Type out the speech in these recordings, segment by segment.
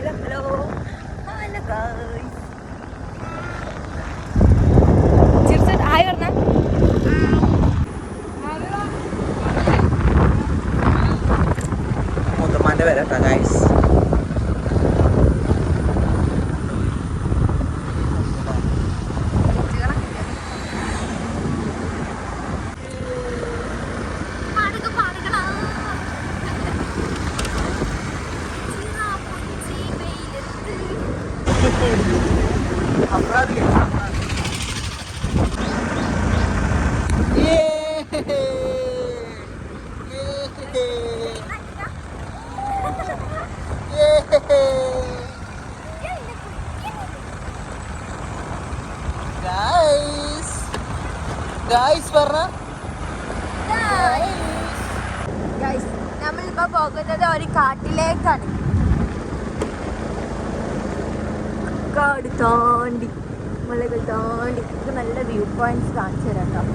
Hello hello hello guys ചിരിച്ചിട്ട് hi പറഞ്ഞ. മുത്തമ്മാന്റെ വരട്ടാ ഗൈസ് ഗൈസ് പറഞ്ഞ. നമ്മളിപ്പോ പോകുന്നത് ഒരു കാട്ടിലേക്കാണ്. കാട് താണ്ടി മലകൾ താണ്ടി. ഇത് നല്ല വ്യൂ പോയിന്റ്സ് കാണിച്ചു തരാം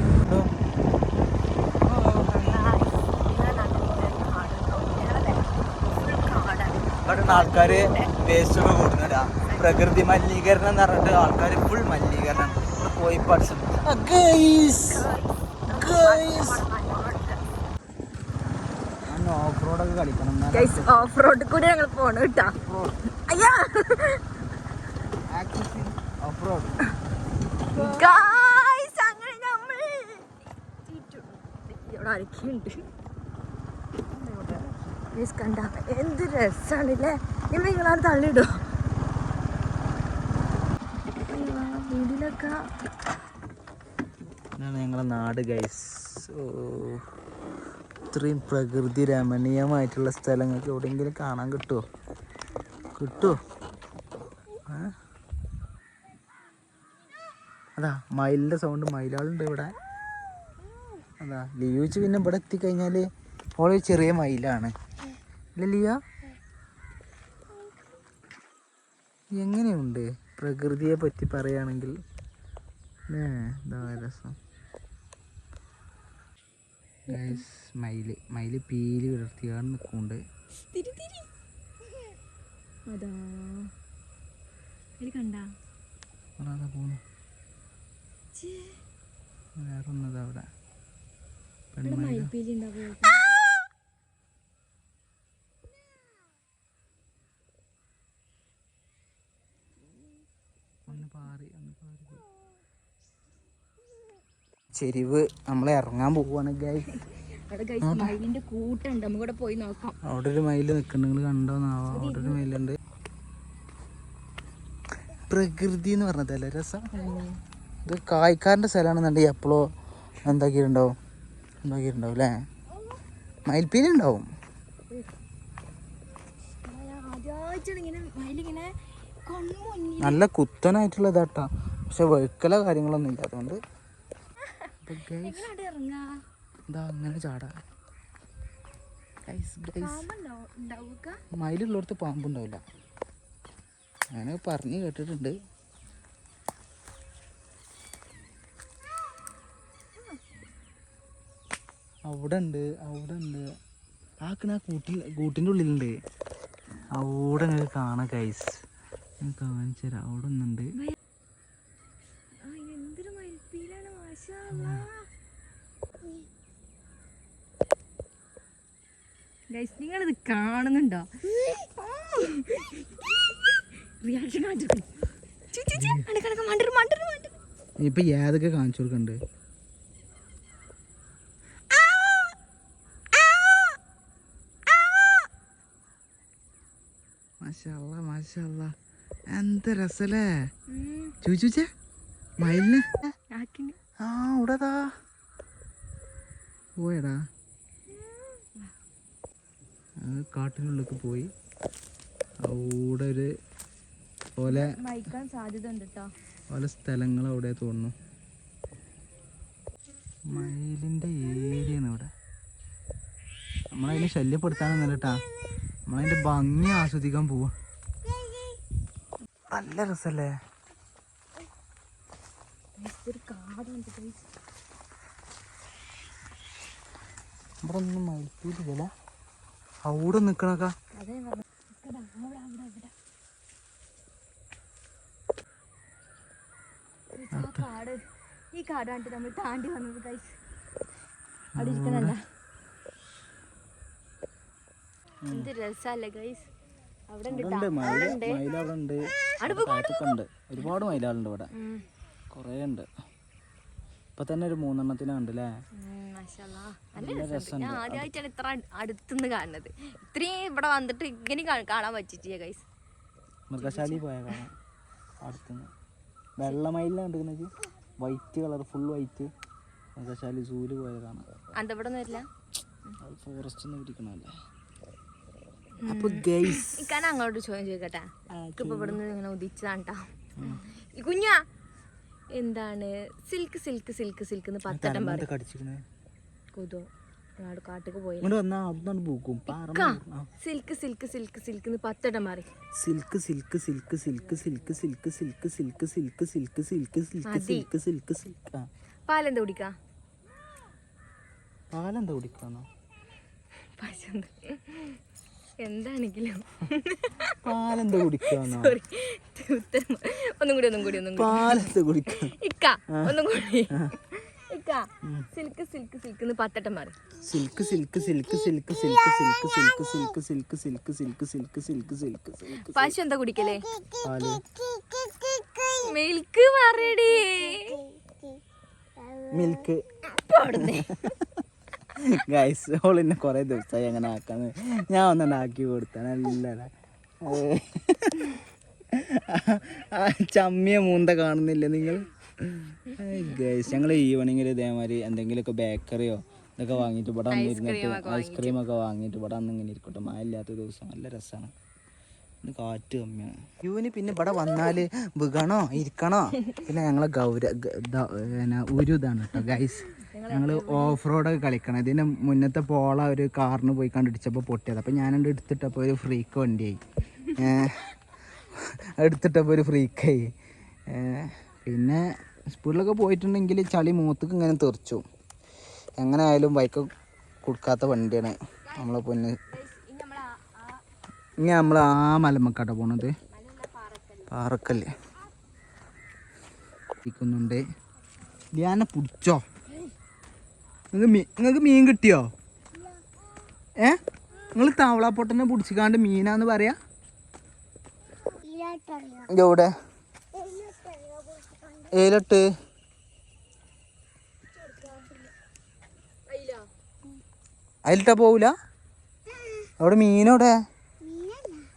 കേട്ടോ ആൾക്കാർ ആൾക്കാര് വേസ്റ്റ് കൂടുന്നില്ല പ്രകൃതി മലിനീകരണം എന്ന് പറഞ്ഞിട്ട് ആൾക്കാര് ഫുൾ മലിനീകരണം. ഗൈസ് ഓഫ് റോഡൊക്കെ കളിക്കണം ഓഫ് റോഡ് കൂടി ഞങ്ങൾ പോണു കേട്ടാ അയ്യാ! Accessing off road. ഗൈസ് അങ്ങനെ നമ്മൾ ഇവിടെ ആരൊക്കെയുണ്ട്? ഗൈസ് കണ്ട. എന്ത് രസാണല്ലേ? നിങ്ങൾ നിങ്ങളാണ് തള്ളിയിടോ. വീടിലൊക്കെ ഞങ്ങളെ നാട് ഗൈസ് ഓ ഇത്രയും പ്രകൃതി രമണീയമായിട്ടുള്ള സ്ഥലങ്ങൾക്ക് എവിടെയെങ്കിലും കാണാൻ കിട്ടുമോ കിട്ടുമോ അതാ മയിലിന്റെ സൗണ്ട് മയിലാളുണ്ട് ഇവിടെ. അതാ ലിയൂച്ച് പിന്നെ ഇവിടെ എത്തിക്കഴിഞ്ഞാൽ ഓളൊരു ചെറിയ മയിലാണ്. അല്ലേ ലിയ എങ്ങനെയുണ്ട് പ്രകൃതിയെ പറ്റി പറയുകയാണെങ്കിൽ? ഏ എന്താ രസം. ഗൈസ് പീലി വിടർത്തിയാണ് നിൽക്കുന്നുണ്ട് തിരി തിരി. അതാ. ഇത് കണ്ട? അതാ പോണു. വേറെ ഒന്നത് അവിടെ. പെൺമയില? പാറി ഒന്ന് പാറി. ചെരിവ് നമ്മൾ ഇറങ്ങാൻ പോവാണ് അവിടെ ഗൈസ് മയിലിന്റെ കൂട്ടുണ്ട്. നമുക്ക് ഇവിടെ പോയി നോക്കാം. അവിടെ ഒരു മയിൽ നിൽക്കുന്നുണ്ട് നിങ്ങൾ കണ്ടോന്നാവോ അവിടെ ഒരു മയിലുണ്ട്. പ്രകൃതി എന്ന് പറഞ്ഞതല്ലേ രസം. ഇത് കായ്ക്കാരന്റെ സ്ഥലമാണെന്നുണ്ടെങ്കിൽ എപ്പോഴോ എന്താക്കിയിട്ടുണ്ടാവും എന്താക്കിയിട്ടുണ്ടാവും അല്ലേ? മയിൽപ്പീനുണ്ടാവും ആദ്യമായിട്ടാണ് ഇങ്ങനെ മയിലിങ്ങനെ നല്ല കുത്തനായിട്ടുള്ള ഇതാട്ടാ പക്ഷെ വെക്കല കാര്യങ്ങളൊന്നും ഇല്ല. അതുകൊണ്ട് ഇതാ അങ്ങനെ ചാടാ. മയിലുള്ളടത്ത് പാമ്പുണ്ടാവില്ല. അങ്ങനെ പറഞ്ഞു കേട്ടിട്ടുണ്ട്. അവിടെ ഉണ്ട് അവിടെ ഉണ്ട് ആക്കിനാ ആ കൂട്ടിൽ കൂട്ടിന്റെ ഉള്ളിലുണ്ട്. അവിടെ നിങ്ങൾക്ക് കാണാം ഗൈസ് ഞാൻ കാണിച്ചു തരാം അവിടെ ഒന്നുണ്ട് ആ ഇത് മാഷാ കാണുന്നുണ്ടോ? റിയാക്ഷൻ ഇപ്പൊ ഏതൊക്കെ കാണിച്ചു കൊടുക്കണ്ട്? മാഷല്ല മാഷല്ല എന്ത് രസല്ലേ? ചോദിച്ചേ മയിലിന്. ആ ഇവിടെതാ. പോയടാ. കാട്ടിനുള്ളിലേക്ക് പോയി. അവിടെ ഒരു ഓലെ മയക്കാൻ സാധ്യത ഉണ്ട് കേട്ടോ പല സ്ഥലങ്ങൾ അവിടെ തോന്നുന്നു. മയിലിന്റെ ഏരിയയാണ് ഇവിടെ. നമ്മളതിനെ ശല്യപ്പെടുത്താനൊന്നല്ല കേട്ടാ നമ്മളതിന്റെ ഭംഗി ആസ്വദിക്കാൻ പോവാ. നല്ല രസല്ലേ? ഇവിടെ ഒന്നും മയിൽപ്പീലില്ല അവിടെ. നിക്കണക്ക ഈ കാട് നമ്മൾ താണ്ടി വന്നത് കൈസ് അവിടെ എന്ത് രസല്ലേ ഗൈസ് അവിടെ അവിടെ ഉണ്ട് ഒരുപാട് മയിലാളുണ്ട് ഇവിടെ. കൊറേ ഉണ്ട് ഇപ്പൊ തന്നെ ഒരു മൂന്നെണ്ണത്തിനാണ്ട് ആദ്യമായിട്ടാണ് ഇത്ര അടുത്തുനിന്ന് കാണുന്നത്. ഇത്രയും ഇവിടെ വന്നിട്ട് ഇങ്ങനെ കാണാൻ പറ്റിയ ഗൈസ് മൃഗശാലയിൽ പോയാൽ കാണാം. വെള്ളമയിലാണ് കണ്ടിരിക്കുന്നത് വൈറ്റ് കളർ ഫുൾ വൈറ്റ് മൃഗശാലി സൂൽ പോയതാണ് അത് ഇവിടെ ഫോറസ്റ്റ് ഒന്നും ഇരിക്കണല്ലേ അപ്പൊ ഗൈസ് ഇക്കാൻ അങ്ങോട്ട് ചോദ്യം ചോദിക്കട്ടെ ഇപ്പൊ ഇവിടുന്ന് ഇങ്ങനെ ഉദിച്ചതാണ്ടാ ഈ കുഞ്ഞാ എന്താണ് സിൽക്ക് സിൽക്ക് സിൽക്ക് സിൽക്ക് എന്ന് പത്തട്ടം പറയും കടിച്ചിക്കണേ കൊതോ നാട് കാട്ടിക്ക് പോയി സിൽക്ക് സിൽക്ക് സിൽക്ക് സിൽക്ക് എന്ന് പത്തട്ടം മാറി silk silk silk silk silk silk silk silk silk silk silk silk. Silk silk silk പാലെന്താ കുടിക്കാ പാലെന്താ കുടിക്കാന്നോ പശന്ത് എന്താണെങ്കിലും പാലെന്താ കുടിക്കാന്നോ ഉത്തരം ഒന്നും കൂടി ഒന്നും കൂടി ഒന്നും പാലെന്താ കുടിക്കാ ഇക്ക ഒന്നും കൂടി ഇക്ക സിൽക്ക് സിൽക്ക് സിൽക്ക് എന്ന് പത്തട്ടം മാറി silk silk silk silk silk silk silk silk silk silk silk silk silk silk silk പശു എന്താ കുടിക്കലേ മിൽക്ക് പറയടി മിൽക്ക് അവിടുന്ന് ഗൈസ് ഓൾ എന്നെ കുറേ ദിവസമായി അങ്ങനെ ആക്കാന്ന്. ഞാൻ ഒന്നെണ്ണം ആക്കി കൊടുത്ത നല്ല ചമ്മിയ മൂന്ത കാണുന്നില്ല നിങ്ങൾ ഗൈസ് ഞങ്ങൾ ഈവനിങ്ങിൽ ഇതേമാതിരി എന്തെങ്കിലുമൊക്കെ ബേക്കറിയോ ഇതൊക്കെ വാങ്ങിയിട്ട് ഇവിടെ വന്നിരുന്നിട്ട് ഐസ്ക്രീം ഒക്കെ വാങ്ങിയിട്ട്. ഇവിടെ അന്ന് ഇങ്ങനെ ഇരിക്കട്ടെ. മഴ ഇല്ലാത്ത ദിവസം നല്ല രസമാണ് ഇന്ന് കാറ്റ് കമ്മിയാണ്. യുവിന് പിന്നെ ഇവിടെ വന്നാൽ വികണോ ഇരിക്കണോ? പിന്നെ ഞങ്ങളെ ഗൗര പിന്നെ ഒരു ഇതാണ് കേട്ടോ ഗൈസ് ഞങ്ങൾ ഓഫ് റോഡൊക്കെ കളിക്കണം. ഇതിന് മുന്നത്തെ പോള ഒരു കാറിന് പോയി കണ്ടിടിച്ചപ്പോൾ പൊട്ടിയത്. അപ്പോൾ ഞാനത് എടുത്തിട്ടപ്പോൾ ഒരു ഫ്രീക്ക് വണ്ടിയായി. എടുത്തിട്ടപ്പോൾ ഒരു ഫ്രീക്കായി പിന്നെ സ്പീഡിലൊക്കെ പോയിട്ടുണ്ടെങ്കിൽ ചളി മൂത്തക്ക് ഇങ്ങനെ തെറിച്ചു. എങ്ങനെ ആയാലും ബൈക്ക് കൊടുക്കാത്ത വണ്ടിയാണ് നമ്മളെ പൊന്ന്. ഇനി നമ്മൾ ആ മലമക്കാട്ട പോണത്. പാറക്കല്ലേ. ഇരിക്കുന്നുണ്ട്. ധ്യാന പിടിച്ചോ? നിങ്ങൾക്ക് മീ നിങ്ങൾക്ക് മീൻ കിട്ടിയോ? ഏ? നിങ്ങൾ തവളപ്പൊട്ടനെ പിടിച്ചിക്കാണ്ട് മീനാന്ന് പറയാ? എവിടെ? ഏലട്ട്. അതിലിട്ടാ പോവൂല? അവിടെ മീനോടെ?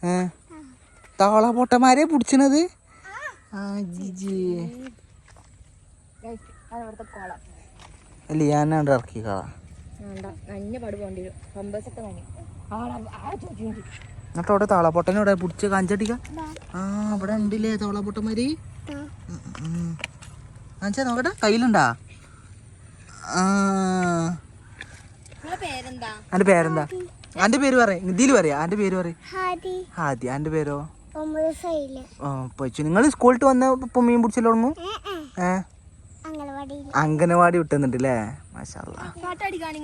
ഏ? തവള പൊട്ടന്മാരെ പിടിച്ചണത്? ആ ജിജി. അവിടുത്തെ കോളം. ലിയാനാണ്ട് ഇറക്കി കള വേണ്ട നഞ്ഞ പാട് പോകേണ്ടി വരും. പമ്പേഴ്സൊക്കെ നനി എന്നിട്ട് അവിടെ തവളപ്പൊട്ടനോടെ പിടിച്ച കാഞ്ചടിക്ക? ആ ഇവിടെ ഉണ്ടല്ലേ തവളപ്പൊട്ടന്മാര് കാണിച്ചാ നോക്കട്ടെ കയ്യിലുണ്ടാ? ആ. നിങ്ങളെ പേരെന്താ? അന്റെ പേരെന്താ? അന്റെ പേര് പറയാ നിധിയിൽ പറയാ അന്റെ പേര് പറയാ. ഹാദി. അന്റെ പേരോ? ആ പൊച്ചു നിങ്ങൾ സ്കൂളിട്ട് വന്ന ഇപ്പൊ മീൻ പിടിച്ചല്ലോ തുടങ്ങും ഏ? അംഗനവാടി വിട്ടുന്നുണ്ടല്ലേ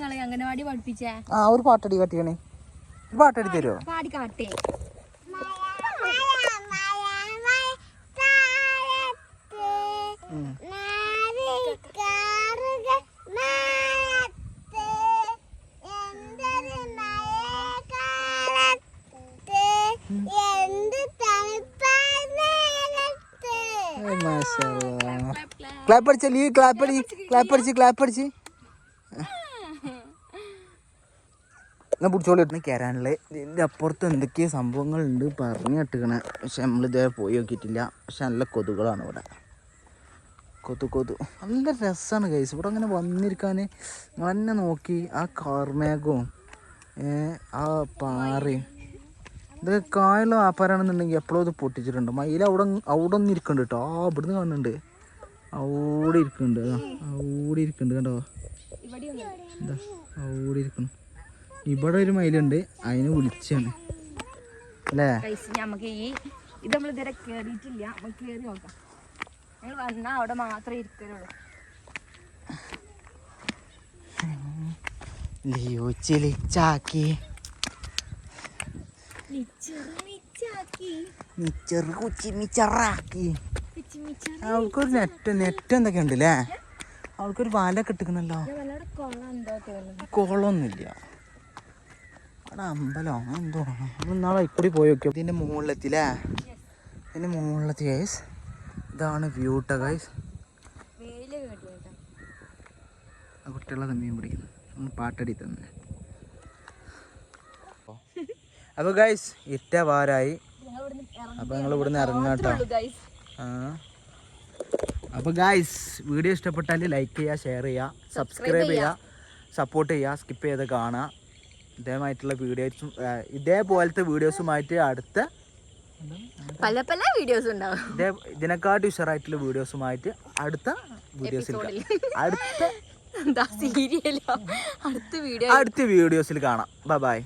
അല്ലേ അംഗനവാടി പഠിപ്പിച്ചേ? ആ ഒരു പാട്ടടി കട്ടിയാണേ ഒരു പാട്ടടി തരുമോ പാടി കാട്ടേ. അടിച്ച ലീ ക്ലാപ്പ് അടി ക്ലാപ്പ് അടിച്ച് ക്ലാപ്പ് അടിച്ച് ഞാൻ പിടിച്ചോളി ഇട്ട് കയറാനുള്ളത് ഇതിന്റെ അപ്പുറത്ത് എന്തൊക്കെയോ സംഭവങ്ങളുണ്ട് പറഞ്ഞു കേട്ടിക്കണേ. പക്ഷെ നമ്മളിതുവരെ പോയി നോക്കിയിട്ടില്ല. പക്ഷെ നല്ല കൊതുകളാണ് ഇവിടെ. കൊതു കൊതു. നല്ല രസമാണ് കൈസ് ഇവിടെ അങ്ങനെ വന്നിരിക്കാൻ നിങ്ങൾ തന്നെ നോക്കി. ആ കാർമേഘവും ആ പാറയും. ഇതൊക്കെ കായുള്ള വ്യാപാരമാണെന്നുണ്ടെങ്കിൽ എപ്പോഴും ഇത് പൊട്ടിച്ചിട്ടുണ്ട്. മയിൽ അവിടെ അവിടെ ഒന്നും ഇരിക്കുന്നുണ്ട് കേട്ടോ. ആ ഇവിടുന്ന് കാണുന്നുണ്ട്. അവിടെ ഇരിക്കുന്നുണ്ട്. അവിടെ ഇരിക്കുന്നുണ്ട് കണ്ടോ? എന്താ അവിടെ ഇരിക്കുന്നു. ഇവിടെ ഒരു മയിലുണ്ട്. അതിനെ വിളിച്ചാണ്. അല്ലേ? നമുക്ക് ഈ ഇത് നമ്മൾ ഇതുവരെ കേറിയിട്ടില്ല. നമുക്ക് കേറി നോക്കാം. ഞങ്ങൾ വന്നാൽ അവിടെ മാത്രമേ ഇരിക്കലുള്ളൂ. ലിയോ ചെളിച്ചാക്കി മിച്ചറ് കുച്ചി മിച്ചറാക്കി. അവൾക്കൊരു നെറ്റ് നെറ്റ് എന്തൊക്കെ ഉണ്ട് അല്ലേ അവൾക്കൊരു വല കിട്ടുന്നല്ലോ കുളമൊന്നുമില്ല. അമ്പലോ എന്തോ തോന്നുന്നു കോളൊന്നുമില്ല അവിടെ അമ്പലം അങ്ങനെ എന്തോ. ആണ് നമ്മൾ നാളെ ഇക്കൂടി പോയി നോക്കിയോ? ഇതിന്റെ മുകളിലെത്തില്ലേ ഇതിന്റെ മുകളിലെത്തി ഗൈസ് ഇതാണ് വ്യൂട്ട ഗൈസ് ആ കുട്ടികളെ മീൻ പിടിക്കുന്നു. ഒന്ന് പാട്ടടി തന്നെ. അപ്പോൾ ഗൈസ് ഇറ്റ വാരായി. അപ്പോൾ ഞങ്ങൾ ഇവിടുന്ന് ഇറങ്ങാട്ടോ. ആ. അപ്പോൾ ഗായ്സ് വീഡിയോ ഇഷ്ടപ്പെട്ടാൽ ലൈക്ക് ചെയ്യുക ഷെയർ ചെയ്യുക സബ്സ്ക്രൈബ് ചെയ്യുക സപ്പോർട്ട് ചെയ്യുക സ്കിപ്പ് ചെയ്ത് കാണുക ഇതേമായിട്ടുള്ള വീഡിയോസും ഇതേപോലത്തെ വീഡിയോസുമായിട്ട് അടുത്ത പല പല വീഡിയോസ് ഉണ്ടാവും. ഇതേ ഇതിനെക്കാട്ടും ഉഷറായിട്ടുള്ള വീഡിയോസുമായിട്ട് അടുത്ത വീഡിയോസിൽ അടുത്ത സീരിയലോ അടുത്ത വീഡിയോ അടുത്ത വീഡിയോസിൽ കാണാം. Bye bye